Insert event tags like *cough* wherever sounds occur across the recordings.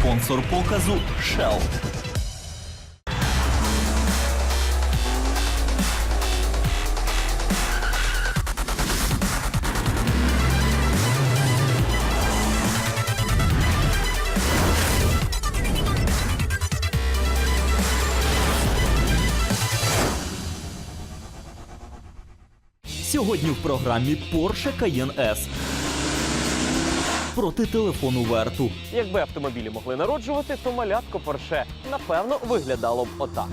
Спонсор показу Shell. Сьогодні в програмі Porsche Cayenne S. Проти телефону Верту. Якби автомобілі могли народжувати, то малятко Порше напевно виглядало б отак.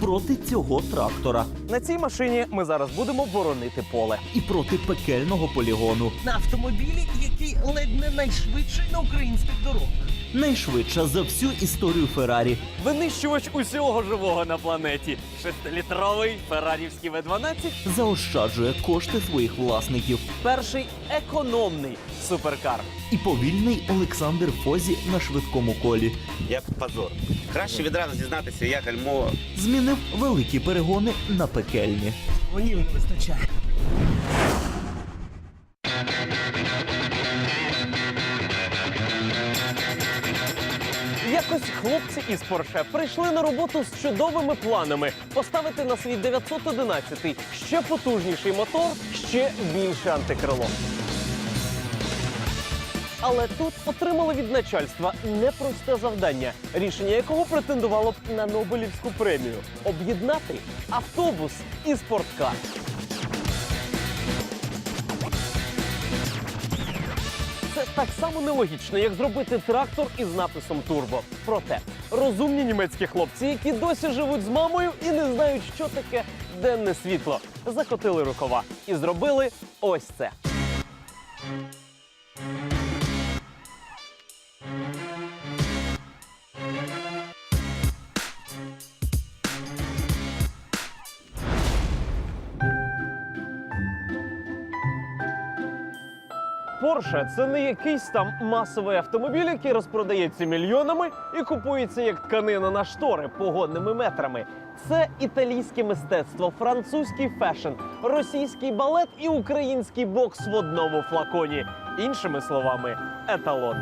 Проти цього трактора. На цій машині ми зараз будемо боронити поле. І проти пекельного полігону. на автомобілі, який ледь не найшвидший на українських дорогах. Найшвидша за всю історію Феррарі. Винищувач усього живого на планеті. Шестилітровий феррарівський В12. Заощаджує кошти своїх власників. Перший економний суперкар. І повільний Олександр Фозі на швидкому колі. Як позор. Краще відразу зізнатися, як Альмо Змінив великі перегони на пекельні. Вонів не вистачає. Хлопці із Порше прийшли на роботу з чудовими планами поставити на свій 911 ще потужніший мотор, ще більше антикрило. Але тут отримали від начальства непросте завдання, рішення якого претендувало б на Нобелівську премію об'єднати автобус і спорткар. Так само нелогічно, як зробити трактор із написом Турбо. Проте розумні німецькі хлопці, які досі живуть з мамою і не знають, що таке денне світло, закотили рукава і зробили ось це. Порше це не якийсь там масовий автомобіль, який розпродається мільйонами і купується як тканина на штори погодними метрами. Це італійське мистецтво, французький фешн, російський балет і український бокс в одному флаконі. Іншими словами, еталон.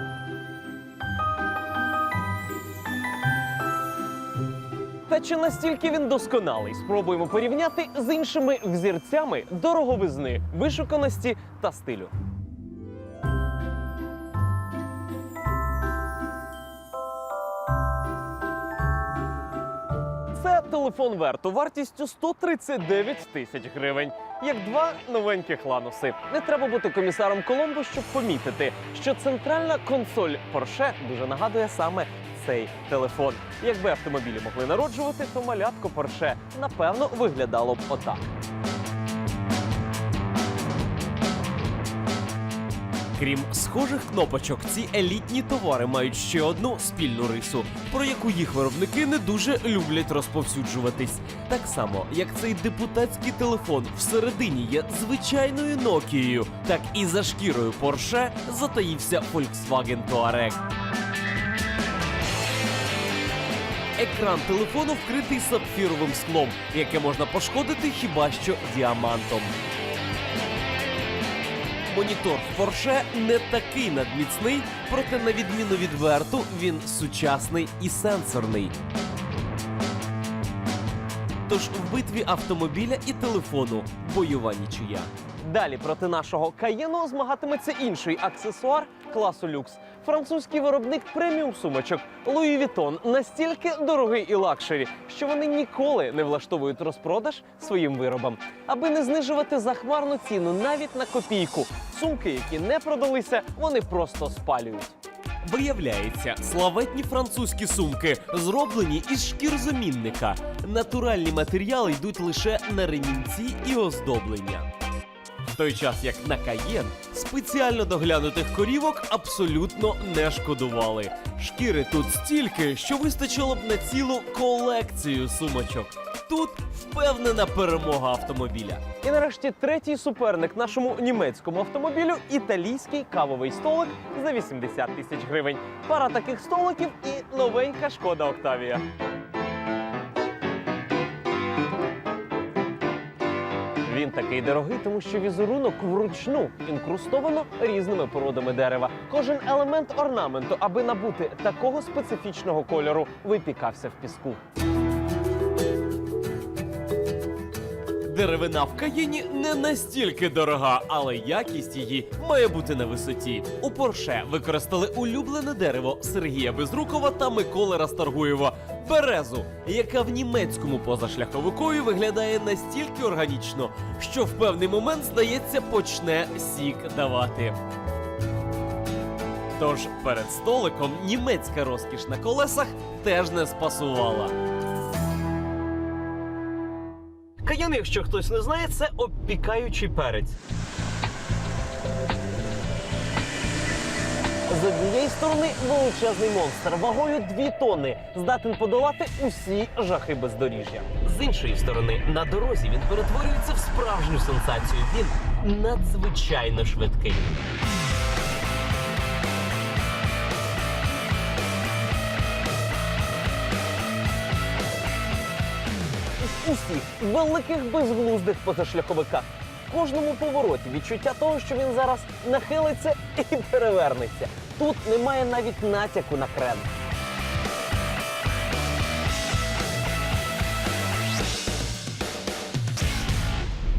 Та чи настільки він досконалий? Спробуємо порівняти з іншими взірцями дороговизни, вишуканості та стилю. Телефон Верту вартістю 139 тисяч гривень. Як два новеньких лануси. Не треба бути комісаром Коломбо, щоб помітити, що центральна консоль Porsche дуже нагадує саме цей телефон. Якби автомобілі могли народжувати, то малятко Porsche напевно виглядало б отак. Крім схожих кнопочок, ці елітні товари мають ще одну спільну рису, про яку їх виробники не дуже люблять розповсюджуватись. Так само, як цей депутатський телефон всередині є звичайною Нокією, так і за шкірою Porsche затаївся Volkswagen Touareg. Екран телефону вкритий сапфіровим склом, яке можна пошкодити хіба що діамантом. Монітор Porsche не такий надміцний, проте на відміну від верту, він сучасний і сенсорний. Тож в битві автомобіля і телефону бойова нічия. Далі проти нашого каєну змагатиметься інший аксесуар класу люкс. Французький виробник преміум сумочок Louis Vuitton настільки дорогий і лакшері, що вони ніколи не влаштовують розпродаж своїм виробам, аби не знижувати захмарну ціну навіть на копійку. Сумки, які не продалися, вони просто спалюють. Виявляється, славетні французькі сумки зроблені із шкір замінника. Натуральні матеріали йдуть лише на ремінці і оздоблення. Той час як на Каєн спеціально доглянутих корівок абсолютно не шкодували. Шкіри тут стільки, що вистачило б на цілу колекцію сумочок. Тут впевнена перемога автомобіля. І нарешті третій суперник нашому німецькому автомобілю італійський кавовий столик за 80 тисяч гривень. Пара таких столиків і новенька шкода Октавія. Він такий дорогий, тому що візерунок вручну інкрустовано різними породами дерева. Кожен елемент орнаменту, аби набути такого специфічного кольору, випікався в піску. Деревина в Каєні не настільки дорога, але якість її має бути на висоті. У Порше використали улюблене дерево Сергія Безрукова та Миколи Расторгуєва березу, яка в німецькому позашляховикові виглядає настільки органічно, що в певний момент, здається, почне сік давати. Тож перед столиком німецька розкіш на колесах теж не спасувала. Каян, якщо хтось не знає, це обпікаючий перець. З однієї сторони величезний монстр вагою 2 тонни здатен подолати усі жахи бездоріжжя. З іншої сторони, на дорозі він перетворюється в справжню сенсацію. Він надзвичайно швидкий. усіх великих безглуздих позашляховиках. Кожному повороті відчуття того, що він зараз нахилиться і перевернеться. Тут немає навіть натяку на крен.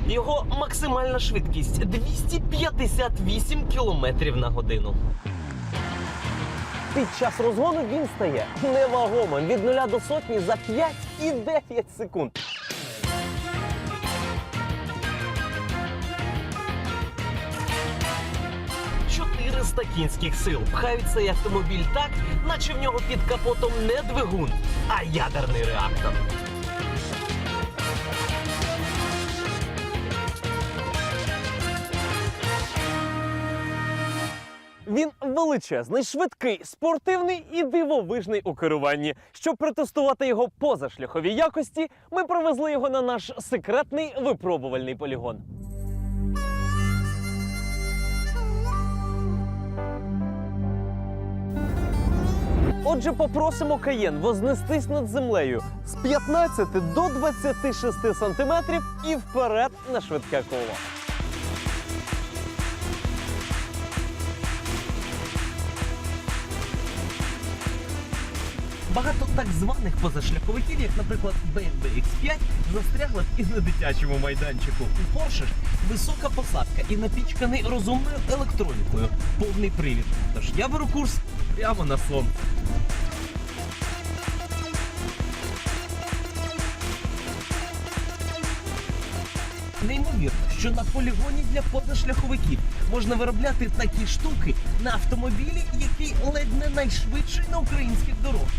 Його максимальна швидкість 258 км на годину. Під час розгону він стає невагомим від 0 до сотні за 5 і 9 секунд. «400 кінських сил пхають цей автомобіль так, наче в нього під капотом не двигун, а ядерний реактор. Він величезний, швидкий, спортивний і дивовижний у керуванні. Щоб протестувати його позашляхові якості, ми привезли його на наш секретний випробувальний полігон. Отже, попросимо Каєн вознестись над землею з 15 до 26 сантиметрів і вперед на швидке коло. Багато так званих позашляховиків, як, наприклад, BMW X5, застрягли і на дитячому майданчику. У Porsche ж висока посадка і напічканий розумною електронікою, повний привід. Тож я беру курс прямо на сон. Неймовірно, що на полігоні для позашляховиків можна виробляти такі штуки на автомобілі, який ледь не найшвидший на українських дорогах.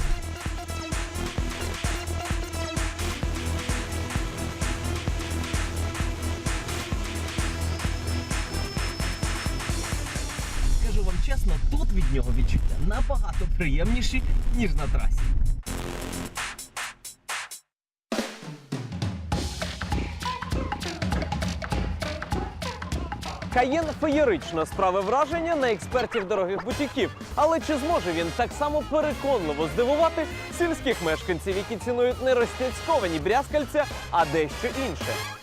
Від нього відчуття набагато приємніші, ніж на трасі. Каєн феєрично справив враження на експертів дорогих бутіків. Але чи зможе він так само переконливо здивувати сільських мешканців, які цінують не розтяцьковані брязкальця, а дещо інше?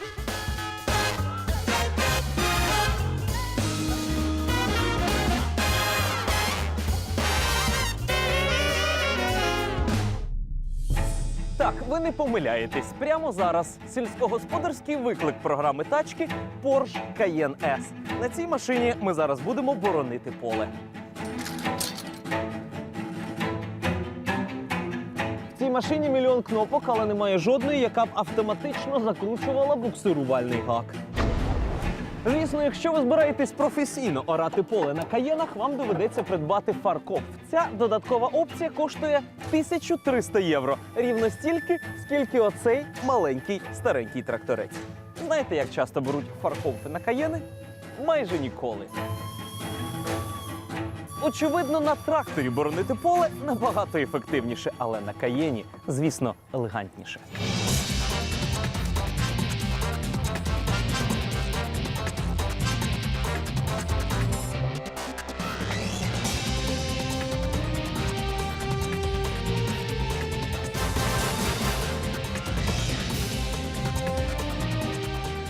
Так, ви не помиляєтесь. Прямо зараз сільськогосподарський виклик програми тачки Porsche Cayenne S. На цій машині ми зараз будемо боронити поле. В цій машині мільйон кнопок, але немає жодної, яка б автоматично закручувала буксирувальний гак. Звісно, якщо ви збираєтесь професійно орати поле на каєнах, вам доведеться придбати фаркоп. Ця додаткова опція коштує 1300 євро. Рівно стільки, скільки оцей маленький старенький тракторець. Знаєте, як часто беруть фаркопи на каєни? Майже ніколи. Очевидно, на тракторі боронити поле набагато ефективніше, але на каєні, звісно, елегантніше.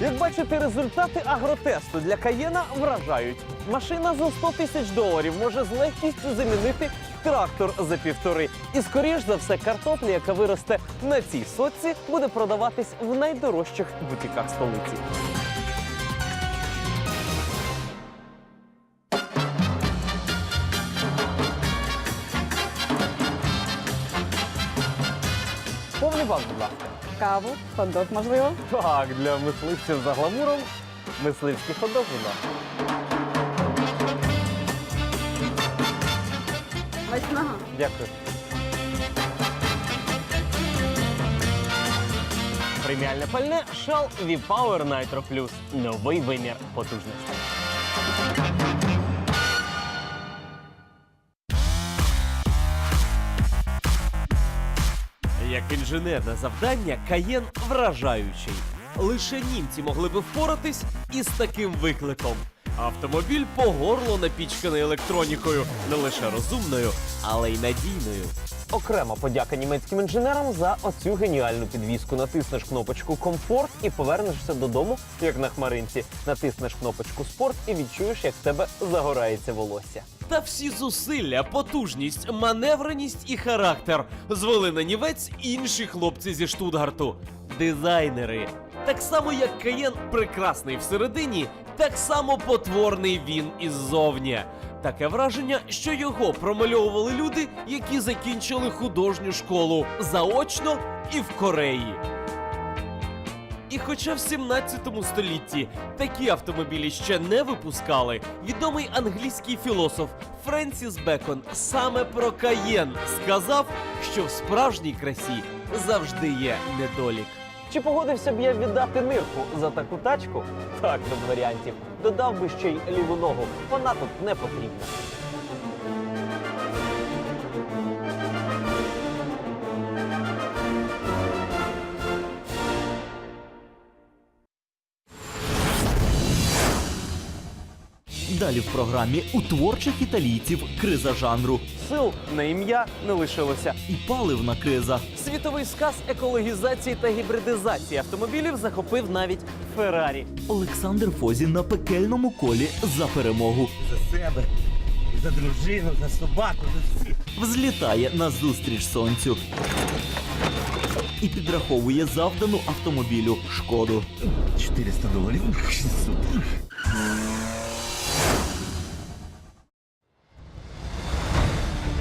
Як результати агротесту для Каєна вражають. Машина за 100 тисяч доларів може з легкістю замінити трактор за півтори. І скоріш за все, картопля, яка виросте на цій сотці, буде продаватись в найдорожчих бутіках столиці. Повний банк, будь ласка. Каву, хот-дог, можливо. Так, для мисливців за гламуром мисливський ходок, будь ласка. Восьмого. Дякую. Преміальне пальне Shell V-Power Nitro Plus. Новий вимір потужності. Інженерне завдання, Каєн вражаючий. Лише німці могли би впоратись із таким викликом. Автомобіль по горло напічканий електронікою, не лише розумною, але й надійною. Окрема подяка німецьким інженерам за оцю геніальну підвіску. Натиснеш кнопочку комфорт і повернешся додому, як на хмаринці. Натиснеш кнопочку спорт і відчуєш, як в тебе загорається волосся. Та всі зусилля, потужність, маневреність і характер звели на нівець інші хлопці зі Штутгарту дизайнери. Так само, як Каєн прекрасний всередині, так само потворний він іззовні. Таке враження, що його промальовували люди, які закінчили художню школу заочно і в Кореї. І хоча в 17 столітті такі автомобілі ще не випускали, відомий англійський філософ Френсіс Бекон саме про Каєн сказав, що в справжній красі завжди є недолік. Чи погодився б я віддати нирку за таку тачку? Так, без варіантів. Додав би ще й ліву ногу. Вона тут не потрібна. Далі в програмі у творчих італійців криза жанру Сил на ім'я не лишилося. і паливна криза. Світовий сказ екологізації та гібридизації автомобілів захопив навіть Феррарі. Олександр Фозін на пекельному колі за перемогу За себе, за дружину, за собаку, за всіх. взлітає на зустріч сонцю і підраховує завдану автомобілю шкоду. 400 доларів. 600.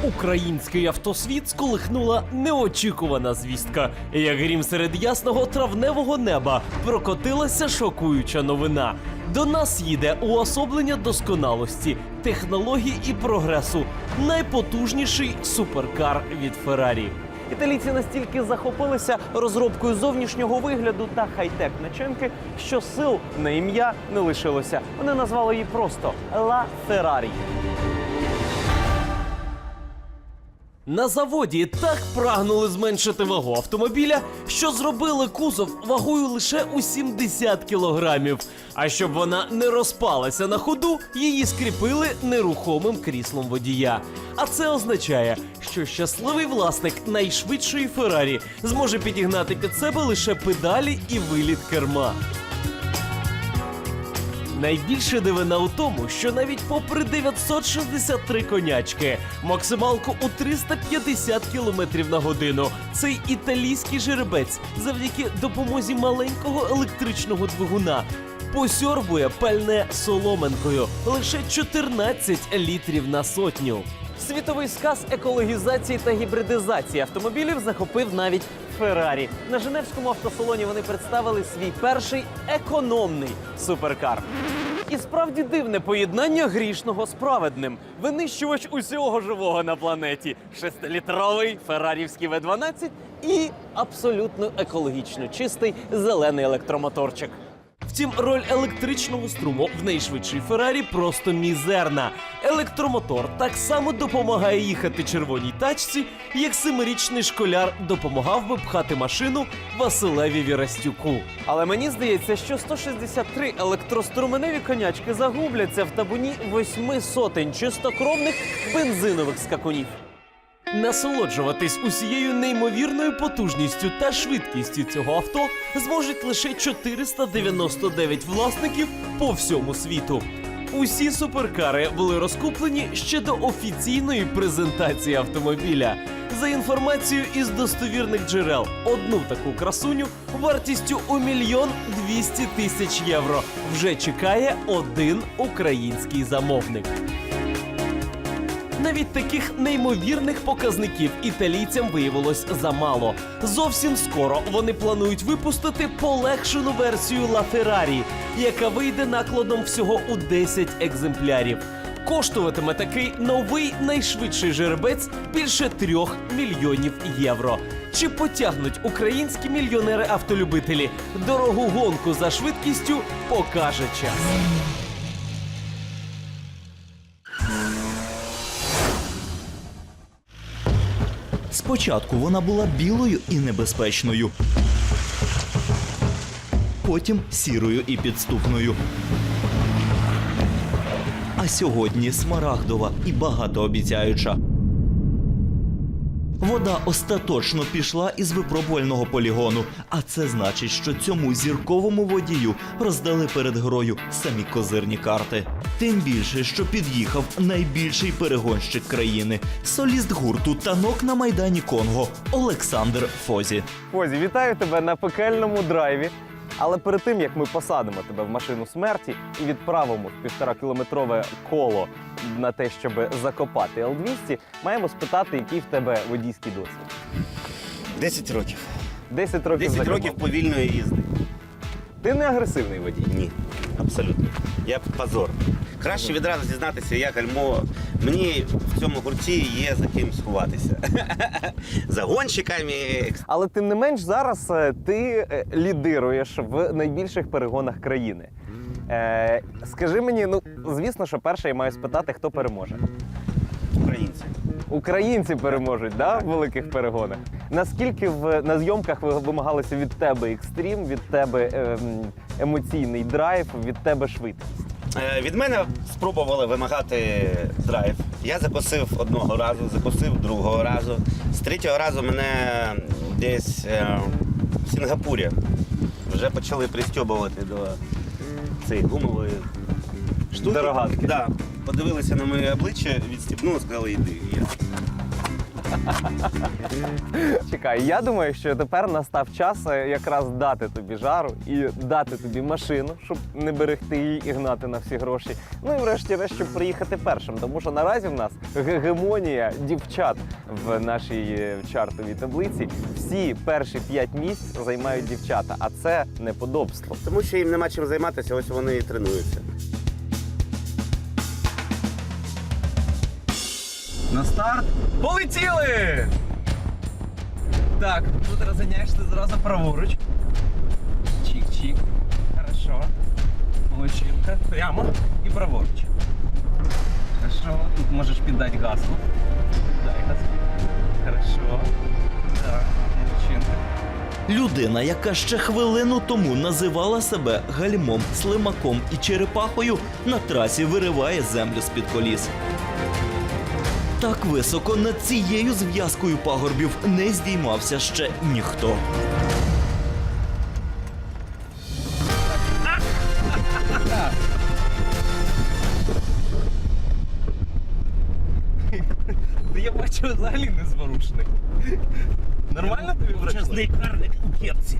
Український автосвіт сколихнула неочікувана звістка. Як грім серед ясного травневого неба прокотилася шокуюча новина. До нас їде уособлення досконалості, технологій і прогресу. Найпотужніший суперкар від Феррарі. Італійці настільки захопилися розробкою зовнішнього вигляду та хай-тек начинки, що сил на ім'я не лишилося. Вони назвали її просто Ла Феррарі. На заводі так прагнули зменшити вагу автомобіля, що зробили кузов вагою лише у 70 кілограмів. А щоб вона не розпалася на ходу, її скріпили нерухомим кріслом водія. А це означає, що щасливий власник найшвидшої Феррарі зможе підігнати під себе лише педалі і виліт керма. Найбільше дивина у тому, що навіть попри 963 конячки, максималку у 350 км на годину, цей італійський жеребець завдяки допомозі маленького електричного двигуна посьорбує пальне соломенкою лише 14 літрів на сотню. Світовий сказ екологізації та гібридизації автомобілів захопив навіть Феррарі. На Женевському автосалоні вони представили свій перший економний суперкар. І справді дивне поєднання грішного з праведним. Винищувач усього живого на планеті. Шестилітровий феррарівський В12 і абсолютно екологічно чистий зелений електромоторчик. Втім, роль електричного струму в найшвидшій Феррарі просто мізерна. Електромотор так само допомагає їхати червоній тачці, як семирічний школяр допомагав би пхати машину Василеві Вірастюку. Але мені здається, що 163 електроструменеві конячки загубляться в табуні восьми сотень чистокровних бензинових скакунів. Насолоджуватись усією неймовірною потужністю та швидкістю цього авто зможуть лише 499 власників по всьому світу. Усі суперкари були розкуплені ще до офіційної презентації автомобіля. За інформацією із достовірних джерел, одну таку красуню вартістю у мільйон двісті тисяч євро вже чекає один український замовник. Навіть таких неймовірних показників італійцям виявилось замало. Зовсім скоро вони планують випустити полегшену версію La Ferrari, яка вийде накладом всього у 10 екземплярів. Коштуватиме такий новий найшвидший жеребець більше трьох мільйонів євро. Чи потягнуть українські мільйонери-автолюбителі дорогу гонку за швидкістю, покаже час. Спочатку вона була білою і небезпечною. Потім сірою і підступною. А сьогодні смарагдова і багатообіцяюча. Вода остаточно пішла із випробувального полігону, а це значить, що цьому зірковому водію роздали перед грою самі козирні карти. Тим більше, що під'їхав найбільший перегонщик країни соліст гурту танок на майдані Конго Олександр Фозі. Фозі, вітаю тебе на пекельному драйві. Але перед тим як ми посадимо тебе в машину смерті і відправимо в півтора кілометрове коло на те, щоб закопати Л-200, маємо спитати, який в тебе водійський досвід. 10 років. 10 років 10 років повільної їзди. Ти не агресивний водій. Ні, абсолютно. Я позор. Краще відразу зізнатися, я гальмо. Мені в цьому гурті є за ким сховатися. *laughs* За гонщиками. Але тим не менш, зараз е, ти е, лідируєш в найбільших перегонах країни. Е, скажи мені, ну звісно, що перше я маю спитати, хто переможе. Українці. Переможуть да, в великих перегонах. Наскільки в на зйомках ви- вимагалося від тебе екстрім, від тебе ем, емоційний драйв, від тебе швидкість? Е, Від мене спробували вимагати драйв. Я закусив одного разу, закусив другого разу. З третього разу мене десь е, в Сінгапурі вже почали пристьобувати до цієї гумової штуки. Дорогатки. Да. Подивилися на моє обличчя, відстібнули, сказали, йди. Я Чекай, я думаю, що тепер настав час е, якраз дати тобі жару і дати тобі машину, щоб не берегти її і гнати на всі гроші. Ну і врешті-решт, щоб приїхати першим. Тому що наразі в нас гегемонія дівчат в нашій е, чартовій таблиці. Всі перші п'ять місць займають дівчата, а це неподобство. Тому що їм нема чим займатися, ось вони і тренуються. На старт. Полетіли! Так, тут розганяєш ти зразу праворуч. Чик-чик. Хорошо. Молодчинка. Прямо і праворуч. Хорошо. Тут можеш піддати газу. Дай газ. Хорошо. Так, молодчинка. Людина, яка ще хвилину тому називала себе гальмом, слимаком і черепахою, на трасі вириває землю з-під коліс. Так високо над цією зв'язкою пагорбів не здіймався ще ніхто. Я бачу взагалі незворушний. Нормально тобі пройшло? карник у кепці.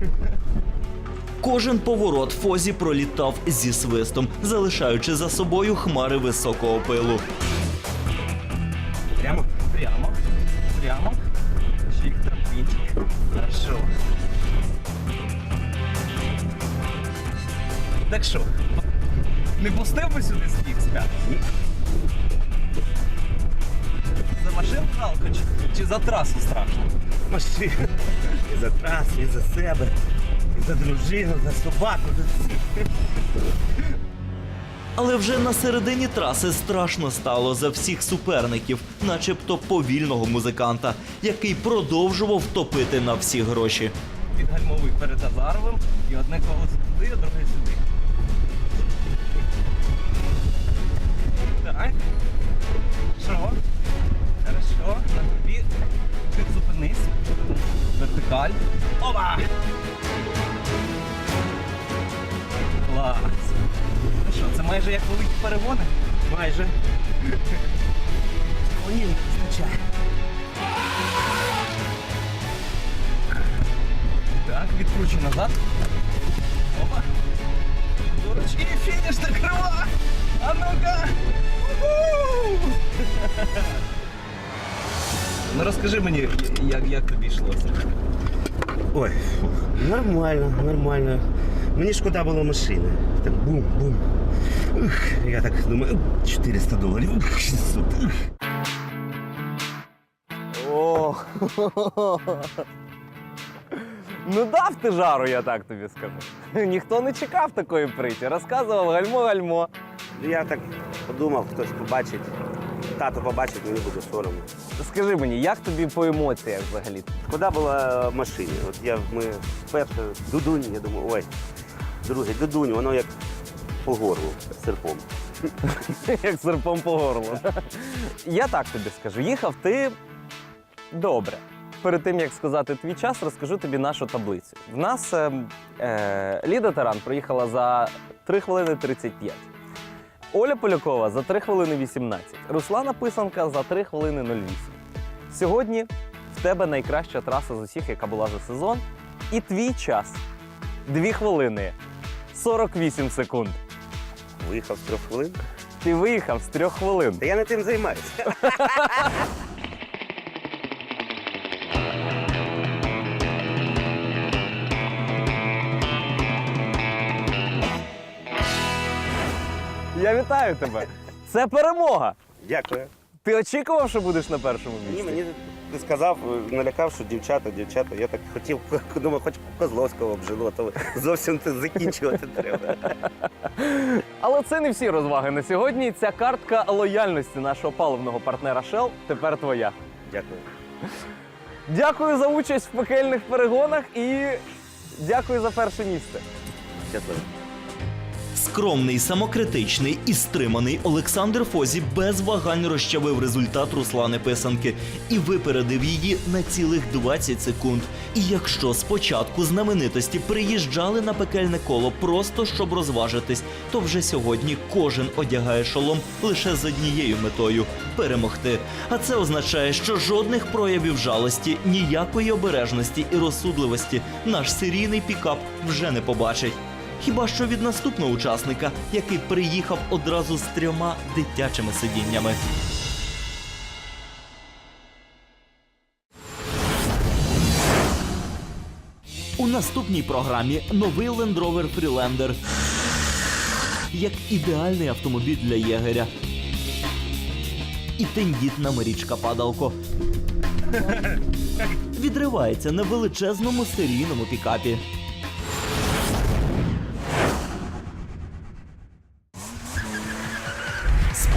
Кожен поворот Фозі пролітав зі свистом, залишаючи за собою хмари високого пилу. Прямо, прямо. Чик, тропинчик. Хорошо. Так що, не пустив би сюди скік спят? За машин жалко чи, чи за трасу страшно? Машина. І за трасу, і за себе, і за дружину, за собаку. Але вже на середині траси страшно стало за всіх суперників, начебто повільного музиканта, який продовжував топити на всі гроші. Підгальмовий перед Азаровим і одне колесо туди, а друге нормально, нормально. Мені шкода було машини. Так бум-бум. Я так думаю, 400 доларів. Ух, 600. Ух. О. Ну дав ти жару, я так тобі скажу. Ніхто не чекав такої приті. Розказував гальмо-гальмо. Я так подумав, хтось побачить. Тато побачить, мені буде соромно. Скажи мені, як тобі по емоціях взагалі? Шкода була машини. От я ми перше дудунь, я думаю, ой, друге, дудунь, воно як по горлу серпом. *laughs* Як серпом по горлу. Я так тобі скажу, їхав ти добре. Перед тим як сказати твій час, розкажу тобі нашу таблицю. В нас е, е, Ліда Таран проїхала за 3 хвилини 35. Оля Полякова за 3 хвилини 18. Руслана Писанка за 3 хвилини 08. Сьогодні в тебе найкраща траса з усіх, яка була за сезон. І твій час 2 хвилини 48 секунд. Виїхав з трьох хвилин. Ти виїхав з 3 хвилин. Та я не тим займаюся. *laughs* Я вітаю тебе. Це перемога. Дякую. Ти очікував, що будеш на першому місці? Ні, мені ти сказав, налякав, що дівчата, дівчата. Я так хотів, *laughs* думаю, хоч Козловського обжило, то зовсім це закінчувати треба. Але це не всі розваги на сьогодні. Ця картка лояльності нашого паливного партнера Shell тепер твоя. Дякую. Дякую за участь в пекельних перегонах і дякую за перше місце. Щасливо. Скромний, самокритичний і стриманий Олександр Фозі без вагань розчавив результат Руслани Писанки і випередив її на цілих 20 секунд. І якщо спочатку знаменитості приїжджали на пекельне коло просто щоб розважитись, то вже сьогодні кожен одягає шолом лише з однією метою перемогти. А це означає, що жодних проявів жалості, ніякої обережності і розсудливості наш серійний пікап вже не побачить. Хіба що від наступного учасника, який приїхав одразу з трьома дитячими сидіннями. У наступній програмі новий Land Rover Freelander. Як ідеальний автомобіль для єгеря. І тендітна Марічка Падалко. Відривається на величезному серійному пікапі.